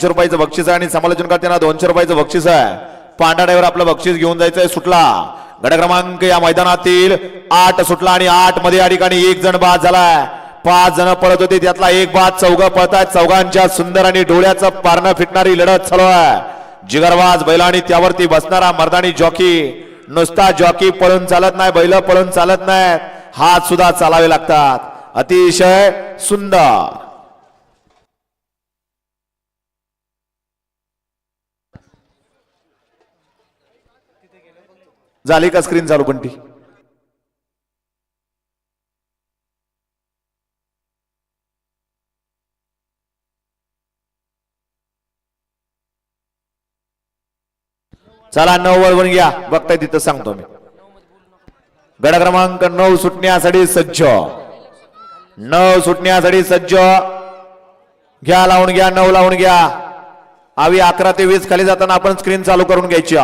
दोनशे रुपयाचं बक्षीस आहे आणि समालोचन करताना दोनशे रुपयाचं बक्षीस आहे. पांढरा ड्रायव्हर आपलं बक्षीस घेऊन जायचंय सुटला. गड क्रमांक या मैदानातील आठ सुटला आणि आठमध्ये या ठिकाणी एक जण बाद झालाय. पाच जण पळत होते. त्यातला एक बाद चौघ आहे चौघांच्या सुंदर आणि डोळ्याचं पारणं फिटणारी लढत चालू आहे. जिगरवाज बैल आणि त्यावरती बसणारा मर्दानी जॉकी. नुसता जॉकी पळून चालत नाही बैल पळून चालत नाहीत. हात सुद्धा चालावे लागतात. अतिशय सुंदर. झाली का स्क्रीन चालू पण ती चला नऊ वळवून घ्या. बघताय तिथं सांगतो मी. गड क्रमांक नऊ सुटण्यासाठी सज्ज. नऊ सुटण्यासाठी सज्ज. घ्या लावून घ्या नऊ लावून घ्या. आवी अकरा ते वीस खाली जाताना आपण स्क्रीन चालू करून घ्यायची.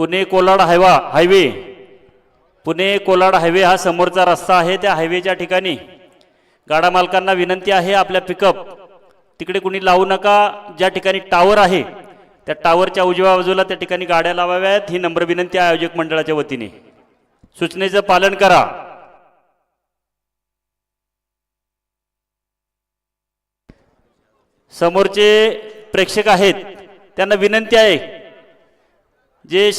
Pune Kolad highway highway. Pune Kolad highway हा समोरचा रस्ता आहे त्या हायवेच्या ठिकाणी. गाडा मालकांना विनंती आहे आपल्या पिकअप. तिकडे कुणी लावू नका ज्या ठिकाणी टावर आहे त्या टावरच्या उजव्या बाजूला त्या ठिकाणी गाड्या लावाव्यात ही नम्र विनंती आहे आयोजक मंडळाच्या वतीने. सूचनेचं पालन करा. समोरचे प्रेक्षक आहेत त्यांना विनंती आहे जे